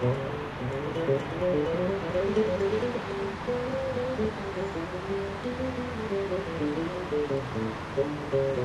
Thank you.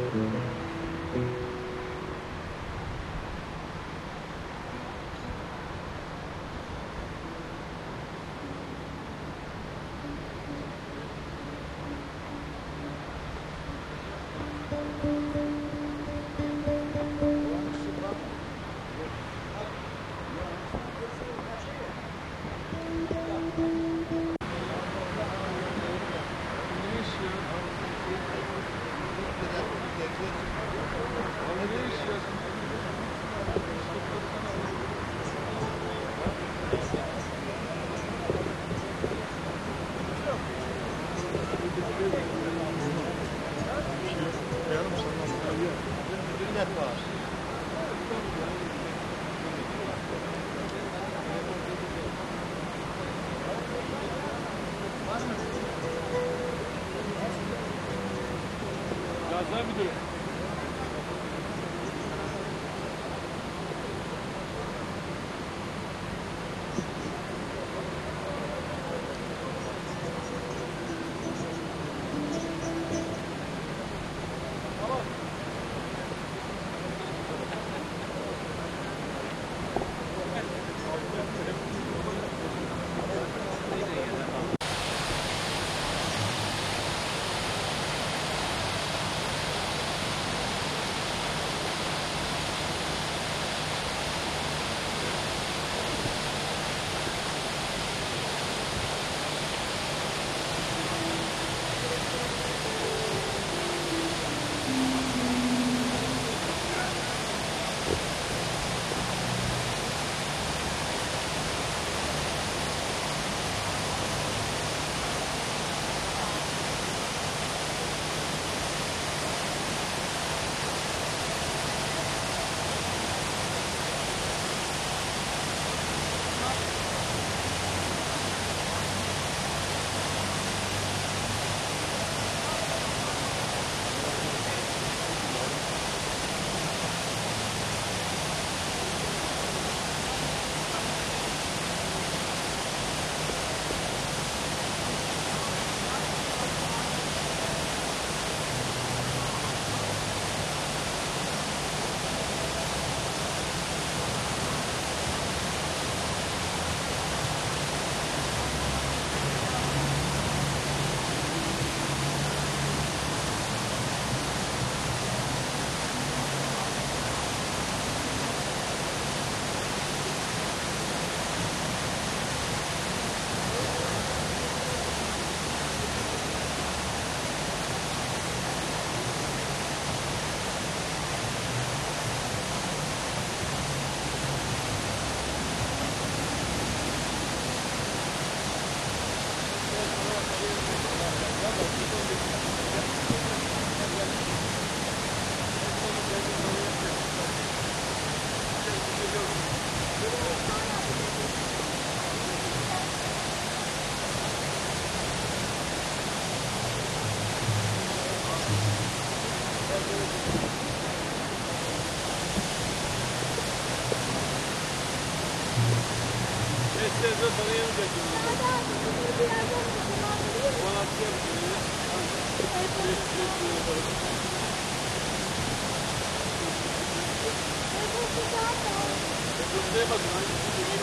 Gracias.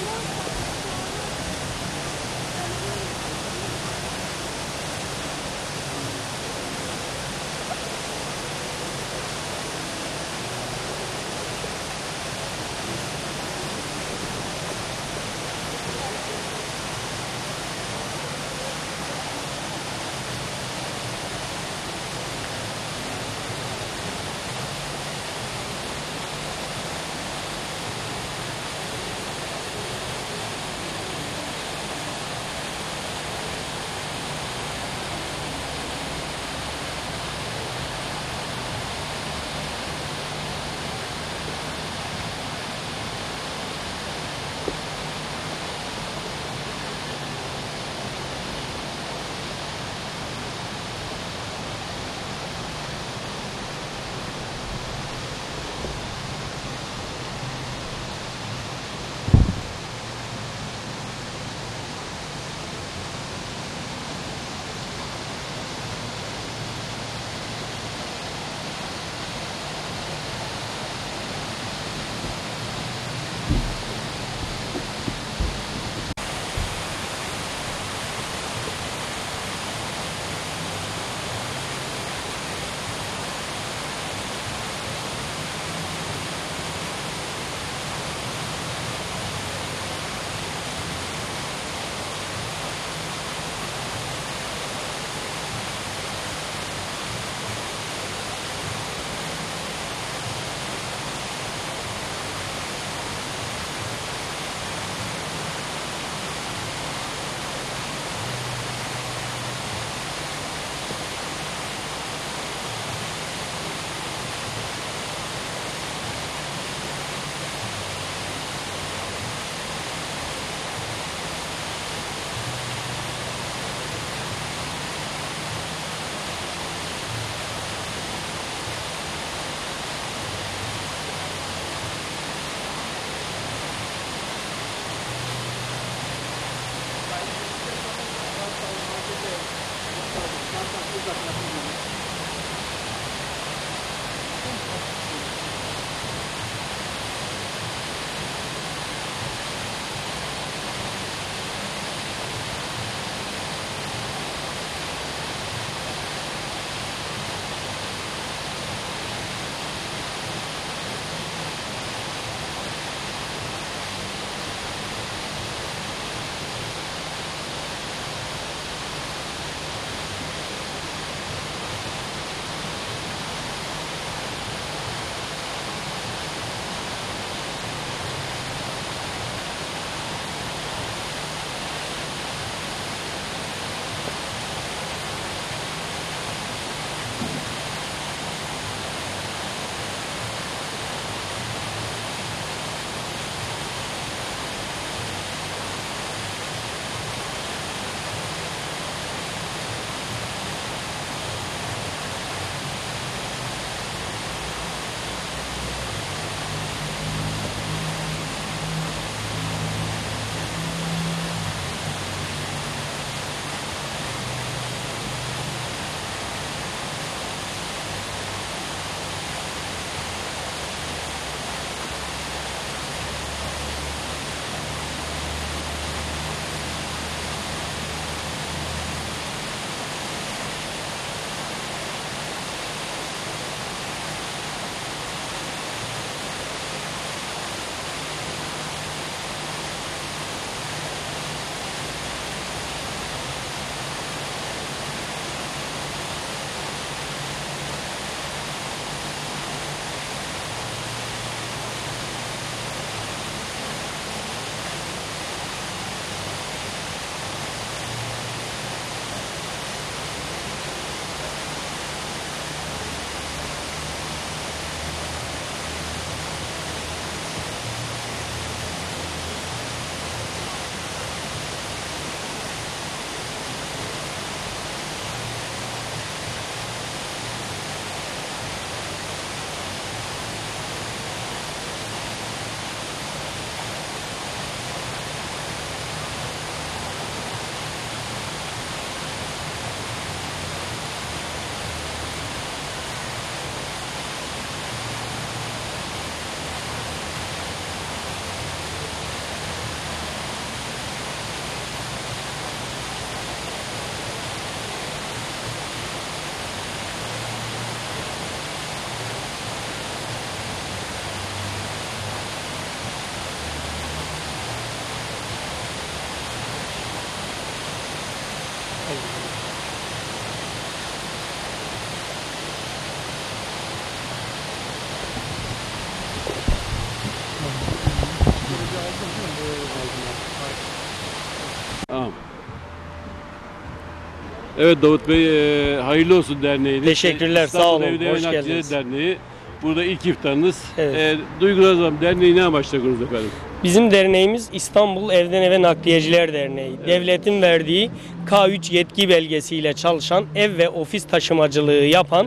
Evet Davut Bey, e, hayırlı olsun derneğiniz. Teşekkürler, İstanbul sağ olun, Evde hoş geldiniz. Derneği. Burada ilk iftarınız. Evet. E, Duygular derneği ne amaçla kurdunuz efendim? Bizim derneğimiz İstanbul Evden Eve Nakliyeciler Derneği. Devletin verdiği K3 yetki belgesiyle çalışan ev ve ofis taşımacılığı yapan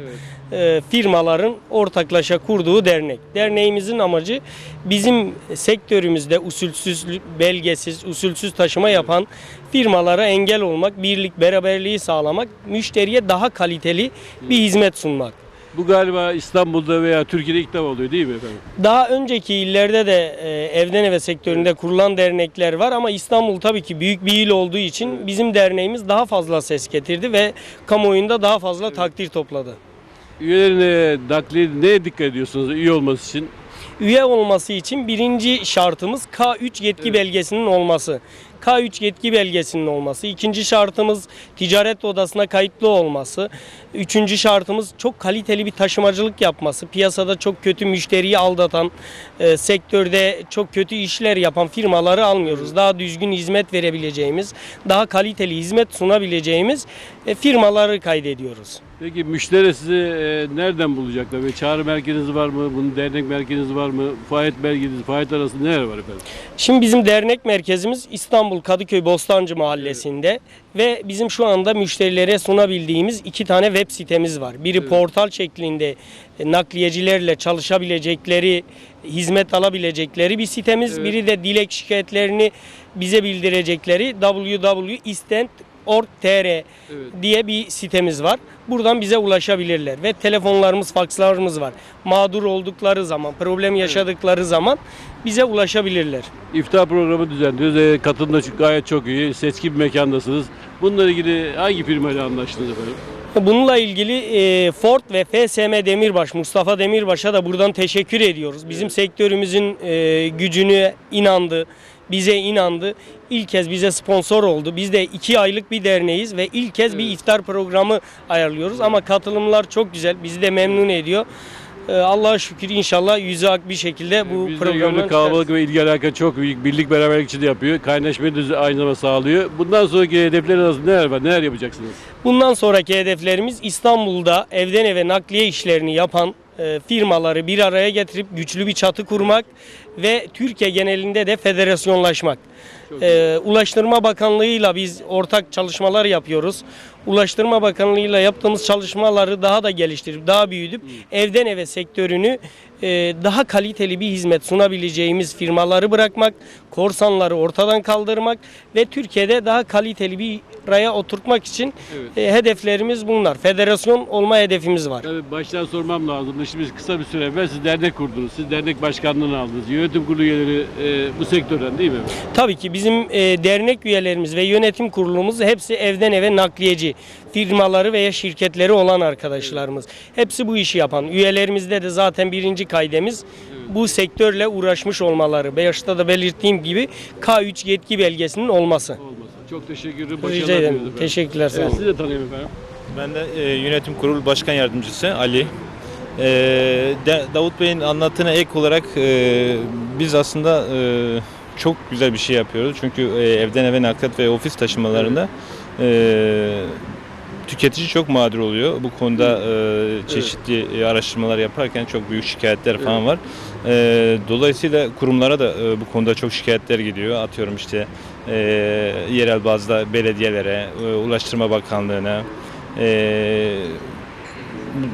e, firmaların ortaklaşa kurduğu dernek. Derneğimizin amacı bizim sektörümüzde usulsüz, belgesiz, usulsüz taşıma yapan firmalara engel olmak, birlik, beraberliği sağlamak, müşteriye daha kaliteli bir hizmet sunmak. Bu galiba İstanbul'da veya Türkiye'de ilk defa oluyor değil mi efendim? Daha önceki illerde de e, evden eve sektöründe kurulan dernekler var ama İstanbul tabii ki büyük bir il olduğu için bizim derneğimiz daha fazla ses getirdi ve kamuoyunda daha fazla takdir topladı. Üyelerine, nakliye neye dikkat ediyorsunuz üye olması için? Üye olması için birinci şartımız K3 yetki belgesinin olması. K3 yetki belgesinin olması. İkinci şartımız ticaret odasına kayıtlı olması. Üçüncü şartımız çok kaliteli bir taşımacılık yapması. Piyasada çok kötü müşteriyi aldatan, e, sektörde çok kötü işler yapan firmaları almıyoruz. Daha düzgün hizmet verebileceğimiz, daha kaliteli hizmet sunabileceğimiz e, firmaları kaydediyoruz. Peki müşteri sizi e, nereden bulacaklar? Ve çağrı merkeziniz var mı? Bunun dernek merkeziniz var mı? Faaliyet merkeziniz, faaliyet arasında neler var efendim? Şimdi bizim dernek merkezimiz İstanbul Kadıköy Bostancı Mahallesi'nde ve bizim şu anda müşterilere sunabildiğimiz iki tane web sitemiz var. Biri portal şeklinde e, nakliyecilerle çalışabilecekleri, hizmet alabilecekleri bir sitemiz. Biri de dilek şikayetlerini bize bildirecekleri www.org.tr Evet. diye bir sitemiz var. Buradan bize ulaşabilirler ve telefonlarımız, fakslarımız var. Mağdur oldukları zaman, problem yaşadıkları zaman bize ulaşabilirler. İftar programı düzenliyoruz. E, katılım da gayet çok iyi. Seçkin bir mekandasınız. Bununla ilgili hangi firmayla anlaştınız efendim? Bununla ilgili e, Ford ve FSM Demirbaş, Mustafa Demirbaş'a da buradan teşekkür ediyoruz. Bizim sektörümüzün e, gücüne inandı, bize inandı. İlk kez bize sponsor oldu. Biz de iki aylık bir derneğiz ve ilk kez bir iftar programı ayarlıyoruz. Ama katılımlar çok güzel, bizi de memnun ediyor. E, Allah'a şükür inşallah yüzü ak bir şekilde bu Bizde programdan yönlü kalabalık ve ilgi alaka çok büyük. Birlik beraberlik içinde yapıyor. Kaynaşmayı da aynı zamanda sağlıyor. Bundan sonraki hedefler arasında neler var? Neler yapacaksınız? Bundan sonraki hedeflerimiz İstanbul'da evden eve nakliye işlerini yapan firmaları bir araya getirip güçlü bir çatı kurmak ve Türkiye genelinde de federasyonlaşmak. E, Ulaştırma Bakanlığı'yla biz ortak çalışmalar yapıyoruz. Ulaştırma Bakanlığı'yla yaptığımız çalışmaları daha da geliştirip, daha büyütüp evden eve sektörünü e, daha kaliteli bir hizmet sunabileceğimiz firmaları bırakmak, korsanları ortadan kaldırmak ve Türkiye'de daha kaliteli bir raya oturtmak için Evet. e, hedeflerimiz bunlar. Federasyon olma hedefimiz var. Tabii baştan sormam lazım. Şimdi biz kısa bir süre evvel siz dernek kurdunuz. Siz dernek başkanlığını aldınız. Yönetim kurulu üyeleri e, bu sektörden değil mi? Tabii ki bizim e, dernek üyelerimiz ve yönetim kurulumuz hepsi evden eve nakliyeci firmaları veya şirketleri olan arkadaşlarımız. Hepsi bu işi yapan. Üyelerimizde de zaten birinci kaydemiz bu sektörle uğraşmış olmaları. Başta da belirttiğim gibi K3 yetki belgesinin olması. Olmasa. Çok teşekkür ederim. Başarılar Rica diliyoruz ederim. efendim. Teşekkürler. Sağ Evet, olun. sizi de tanıyayım efendim. Ben de e, yönetim kurulu başkan yardımcısı Ali. E, Davut Bey'in anlattığına ek olarak e, biz aslında e, çok güzel bir şey yapıyoruz. Çünkü e, evden eve nakliyat ve ofis taşımalarında e, tüketici çok mağdur oluyor. Bu konuda e, çeşitli e, araştırmalar yaparken çok büyük şikayetler falan var. E, dolayısıyla kurumlara da e, bu konuda çok şikayetler gidiyor. Atıyorum işte e, yerel bazda belediyelere, e, Ulaştırma Bakanlığı'na, e,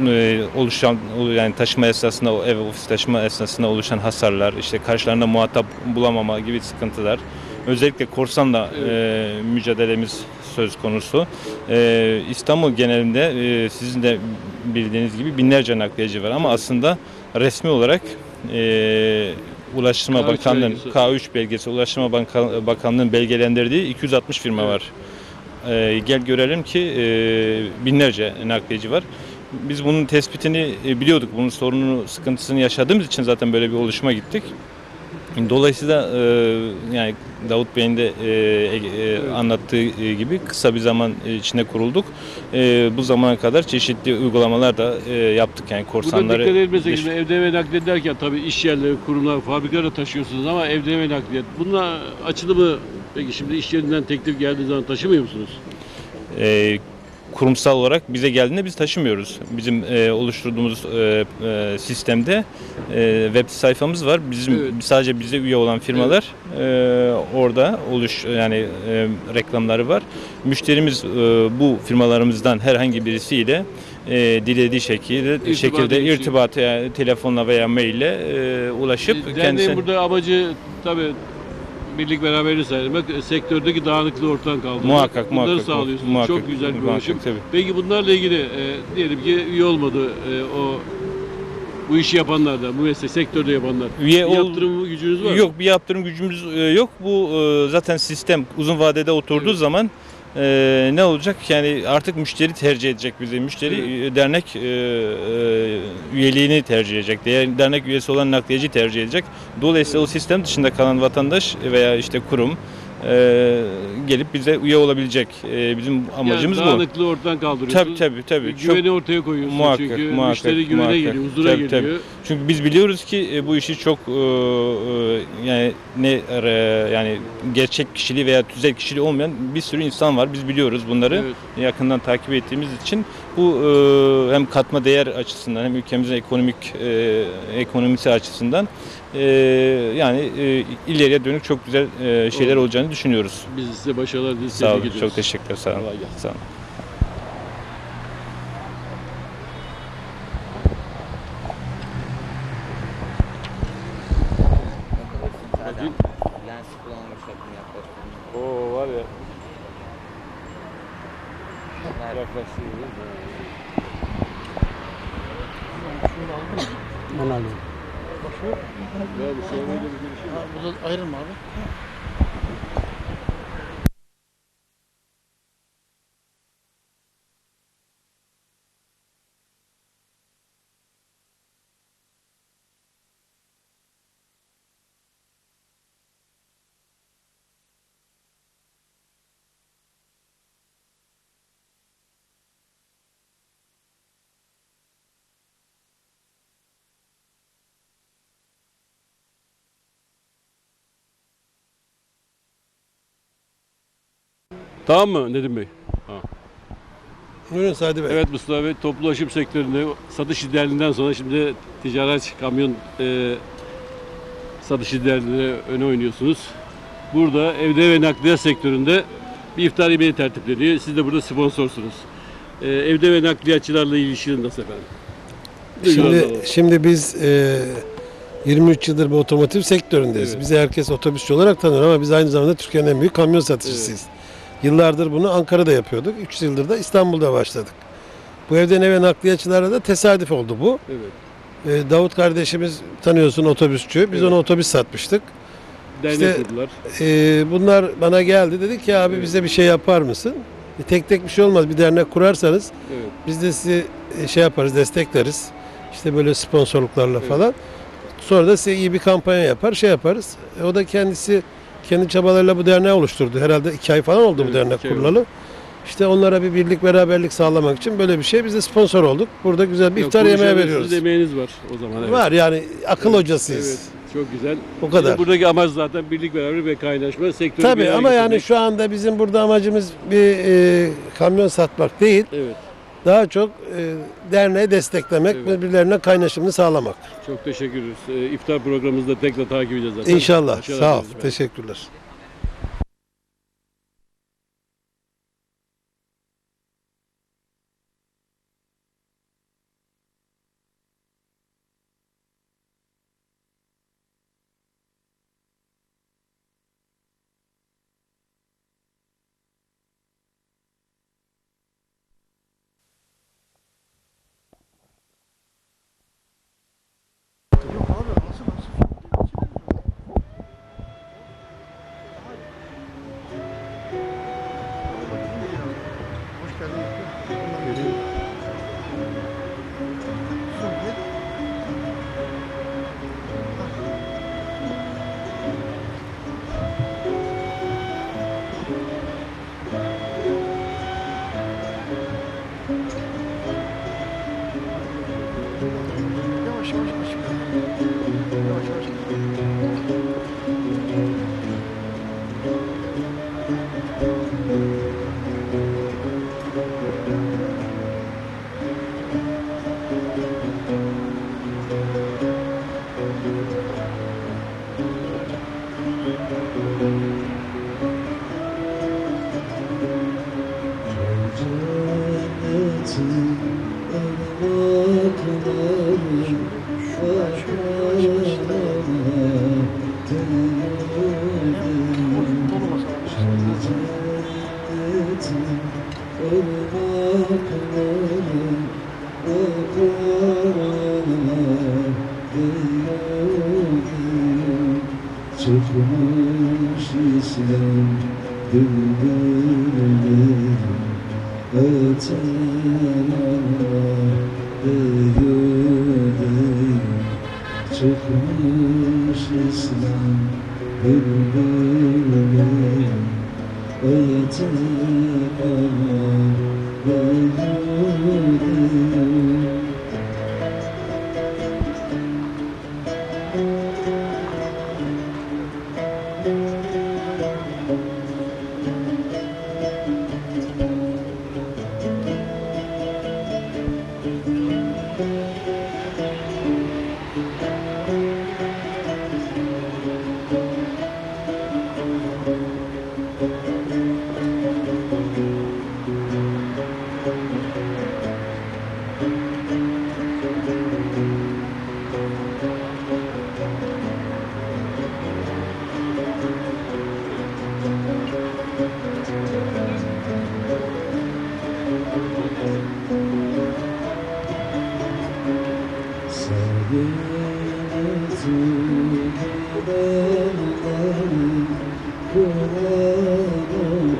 e, oluşan yani taşıma esnasında ev ofis taşıma esnasında oluşan hasarlar, işte karşılarında muhatap bulamama gibi sıkıntılar. Özellikle korsanla e, mücadelemiz söz konusu. E, İstanbul genelinde e, sizin de bildiğiniz gibi binlerce nakliyeci var ama aslında resmi olarak e, Ulaştırma K3 Bakanlığı'nın belgesi. K3 belgesi Ulaştırma Banka- Bakanlığı'nın belgelendirdiği 260 firma var. E, gel görelim ki e, binlerce nakliyeci var. Biz bunun tespitini e, biliyorduk. Bunun sorununu, sıkıntısını yaşadığımız için zaten böyle bir oluşuma gittik. Dolayısıyla e, yani Davut Bey'in de e, e, anlattığı gibi kısa bir zaman içinde kurulduk. E, bu zamana kadar çeşitli uygulamalar da e, yaptık yani Burada korsanları. dikkat edilmesi gibi evde eve nakliyat derken tabii iş yerleri, kurumlar, fabrikalara taşıyorsunuz ama evde eve nakliyat. Bununla açılı mı? Peki şimdi iş yerinden teklif geldiği zaman taşımıyor musunuz? e, kurumsal olarak bize geldiğinde biz taşımıyoruz. Bizim e, oluşturduğumuz e, e, sistemde e, web sayfamız var. Bizim Evet. sadece bize üye olan firmalar e, orada oluş yani e, reklamları var. Müşterimiz e, bu firmalarımızdan herhangi birisiyle e, dilediği şekilde İrtibat şekilde edişi. irtibat yani telefonla veya maille e, ulaşıp kendisine burada amacı tabii birlik beraberliği sağlamak, sektördeki dağınıklığı ortadan kaldırmak. Muhakkak, Bunları muhakkak, sağlıyorsunuz. muhakkak, Çok güzel bir muhakkak, ulaşım. tabii. Peki bunlarla ilgili e, diyelim ki üye olmadı e, o bu işi yapanlardan, bu meslek sektörde yapanlar. Üye Bir ol- yaptırım gücünüz var mı? Yok bir yaptırım gücümüz e, yok. Bu e, zaten sistem uzun vadede oturduğu zaman e, ne olacak? Yani artık müşteri tercih edecek bizi. Müşteri e, dernek e, e, üyeliğini tercih edecek. Diğer dernek üyesi olan nakliyeci tercih edecek. Dolayısıyla o sistem dışında kalan vatandaş veya işte kurum e, gelip bize üye olabilecek. E, bizim amacımız yani bu. ortadan kaldırıyorsunuz. Tabii tabii tabii. Çok- Güveni ortaya koyuyorsunuz Muhakkak, çünkü muhakkak, müşteri güvene muhakkak. geliyor, huzura Tabii, tabii. geliyor. Çünkü biz biliyoruz ki e, bu işi çok e, e, yani ne e, yani gerçek kişiliği veya tüzel kişiliği olmayan bir sürü insan var. Biz biliyoruz bunları Evet. yakından takip ettiğimiz için bu e, hem katma değer açısından hem ülkemizin ekonomik e, ekonomisi açısından e, yani e, ileriye dönük çok güzel e, şeyler olacağını düşünüyoruz. Biz size başarılar dileriz. Sağ olun. Çok teşekkürler. Sağ olun. Sağ olun. Bakayım. Lens kullanma şeklini yaklaştırdım. Oo var ya. Yaklaştırıyoruz. Bunu alıyorum. Ya bu sevmeyle bir girişim. Ha, bu da ayrılma abi. Tamam mı Nedim Bey? Buyurun Sadi Bey. Evet Mustafa Bey, toplu ulaşım sektöründe satış liderliğinden sonra şimdi ticaret kamyon e, satış liderliğine öne oynuyorsunuz. Burada evde ve nakliyat sektöründe bir iftar yemeği tertipleniyor. Siz de burada sponsorsunuz. E, evde ve nakliyatçılarla ilişkiniz nasıl efendim? Şimdi şimdi biz e, 23 yıldır bu otomotiv sektöründeyiz. Evet. Bizi herkes otobüsçü olarak tanır ama biz aynı zamanda Türkiye'nin en büyük kamyon satıcısıyız. Yıllardır bunu Ankara'da yapıyorduk. 3 yıldır da İstanbul'da başladık. Bu evden eve nakliyatçılara da tesadüf oldu bu. Evet. E, Davut kardeşimiz tanıyorsun otobüsçü. Biz Evet. ona otobüs satmıştık. Dernek İşte- kurdular. E, bunlar bana geldi. Dedi ki abi Evet. bize bir şey yapar mısın? E, tek tek bir şey olmaz. Bir dernek kurarsanız Evet. Biz de sizi e, şey yaparız, destekleriz. İşte böyle sponsorluklarla Evet. falan. Sonra da size iyi bir kampanya yapar, şey yaparız. E, o da kendisi kendi çabalarıyla bu derneği oluşturdu. Herhalde iki ay falan oldu Evet, bu dernek kurulalı. İşte onlara bir birlik beraberlik sağlamak için böyle bir şey. Biz de sponsor olduk. Burada güzel bir Yok, iftar yemeği veriyoruz. Sizin emeğiniz var o zaman. Evet. Var yani akıl Evet, hocasıyız. Evet, çok güzel. O kadar. Bizim buradaki amaç zaten birlik beraber ve kaynaşma. Sektörü Tabii ama yani şu anda bizim burada amacımız bir e, kamyon satmak değil. Evet, Daha çok e, derneği desteklemek, Evet. birbirlerine kaynaşımını sağlamak. çok teşekkür ederiz. Ee, iftar programımızda tekrar takip edeceğiz zaten. İnşallah. Başarılar Sağ ol. Teşekkürler.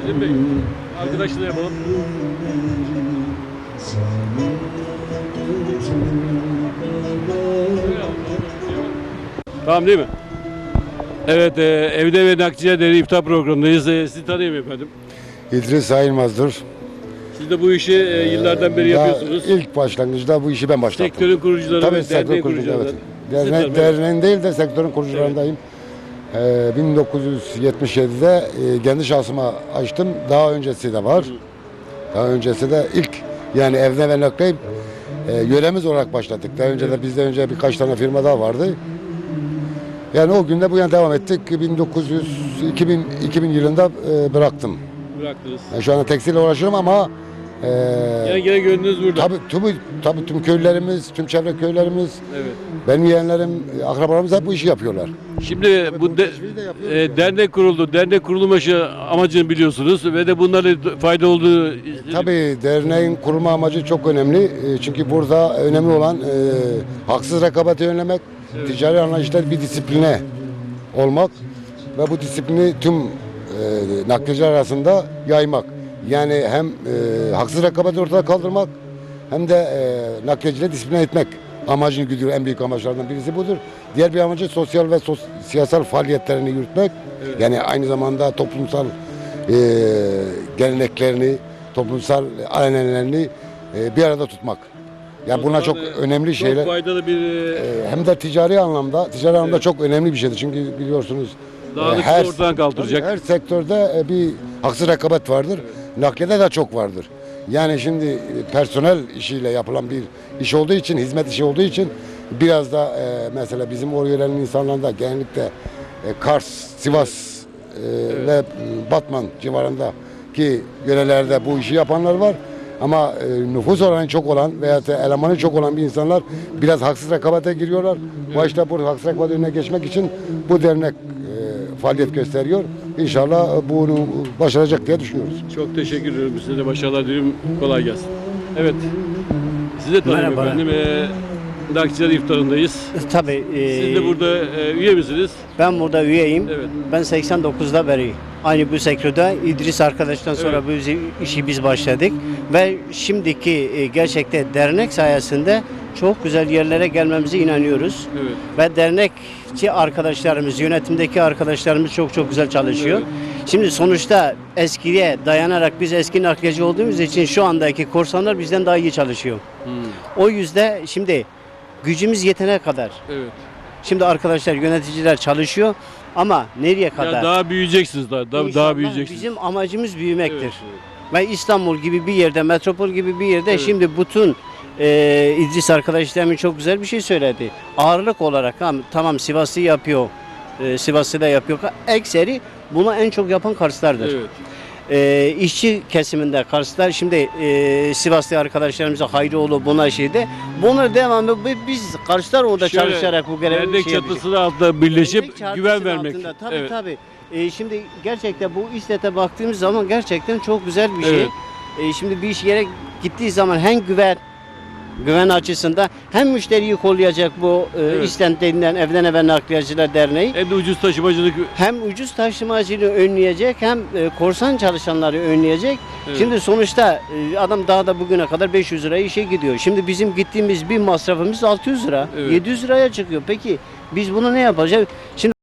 Selim Bey, arkadaşla yapalım. Tamam değil mi? Evet, e, evde ve nakliye değeri iftar programındayız. E, sizi tanıyayım efendim. İdris Ayılmaz'dır. Siz de bu işi e, yıllardan beri Daha yapıyorsunuz. İlk başlangıçta bu işi ben başlattım. Sektörün kurucuları Tabii ve sektör derneğin kurucu, kurucularından. evet. Sizi Derne, tanıyorum. derneğin değil de sektörün kurucularındayım. Ee, 1977'de e, kendi şahsıma açtım. Daha öncesi de var. Daha öncesi de ilk yani evde ve nakliye e, yöremiz olarak başladık. Daha önce de bizden önce birkaç tane firma daha vardı. Yani o günde bu yana devam ettik. 1900 2000 2000 yılında e, bıraktım. Bıraktınız. Ben şu anda tekstille uğraşıyorum ama e, Yani gene gönlünüz burada. Tabii, tabii, tabii tüm köylerimiz, tüm çevre köylerimiz, Evet. Benim yeğenlerim, akrabalarımız hep bu işi yapıyorlar. Şimdi bu de, e, dernek kuruldu. Dernek kurulması amacını biliyorsunuz ve de bunların fayda olduğu Tabii derneğin kurulma amacı çok önemli. E, Çünkü burada önemli olan e, haksız rekabeti önlemek, ticari anlayışta bir disipline olmak ve bu disiplini tüm e, nakliyeciler arasında yaymak. Yani hem e, haksız rekabeti ortadan kaldırmak hem de e, nakliyecileri disipline etmek amacını güdüyor. En büyük amaçlardan birisi budur. Diğer bir amacı sosyal ve sos- siyasal faaliyetlerini yürütmek. Yani aynı zamanda toplumsal e, geleneklerini, toplumsal alenelerini e, bir arada tutmak. Yani bunlar çok önemli çok şeyler. faydalı bir e, E, hem de ticari anlamda, ticari anlamda çok önemli bir şeydir. Çünkü biliyorsunuz e, dağınıklığı ortadan kaldıracak. her sektörde e, bir haksız rekabet vardır. Nakliyede de çok vardır. Yani şimdi personel işiyle yapılan bir iş olduğu için, hizmet işi olduğu için biraz da e, mesela bizim o yörenin insanlarında genellikle e, Kars, Sivas e, ve Batman civarındaki yörelerde bu işi yapanlar var. Ama e, nüfus oranı çok olan veya da elemanı çok olan bir insanlar biraz haksız rekabete giriyorlar. Bu işte bu haksız rekabet önüne geçmek için bu dernek e, faaliyet gösteriyor. İnşallah e, bunu başaracak diye düşünüyoruz. Çok teşekkür ediyorum. Size de başarılar diliyorum. Kolay gelsin. Evet. Size tanıyorum Merhaba. efendim. E, Nakçiler iftarındayız. Tabii. e, Siz de burada e, üye misiniz? Ben burada üyeyim. Evet. Ben 89'da beri aynı bu sektörde İdris arkadaştan sonra Evet. bu işi- işi biz başladık ve şimdiki e, gerçekte dernek sayesinde çok güzel yerlere gelmemize inanıyoruz. Evet. Ve dernekçi arkadaşlarımız, yönetimdeki arkadaşlarımız çok çok güzel çalışıyor. Şimdi sonuçta eskiye dayanarak biz eski nakliyeci olduğumuz için şu andaki korsanlar bizden daha iyi çalışıyor. Hmm, O yüzden şimdi gücümüz yetene kadar Evet. Şimdi arkadaşlar yöneticiler çalışıyor ama nereye kadar? Yani daha büyüyeceksiniz daha. Daha, İnşallah daha büyüyeceksiniz. Bizim amacımız büyümektir. Evet, Ve İstanbul gibi bir yerde, metropol gibi bir yerde Evet. şimdi bütün e, İdris arkadaş demin çok güzel bir şey söyledi. Ağırlık olarak tamam Sivas'ı yapıyor, e, Sivas'ı da yapıyor. Ekseri bunu en çok yapan Karslardır. Evet. E, işçi kesiminde Karslar şimdi e, Sivaslı arkadaşlarımıza Hayrioğlu buna şeyde bunlar devamlı bi- biz Karslar orada Şöyle, çalışarak bu görevi şey çatısı altında birleşip çatısı güven vermek. altında. Tabii evet. tabii. E, şimdi gerçekten bu İSTET'e baktığımız zaman gerçekten çok güzel bir şey. Evet. E, şimdi bir iş yere gittiği zaman hem güven güven açısından hem müşteriyi kollayacak bu e, Evet. İSTET denilen Evden Eve Nakliyeciler Derneği Hem de ucuz taşımacılık hem ucuz taşımacılığı önleyecek hem e, korsan çalışanları önleyecek. Evet. Şimdi sonuçta e, adam daha da bugüne kadar 500 liraya işe gidiyor. Şimdi bizim gittiğimiz bir masrafımız 600 lira, Evet. 700 liraya çıkıyor. Peki biz bunu ne yapacağız? Şimdi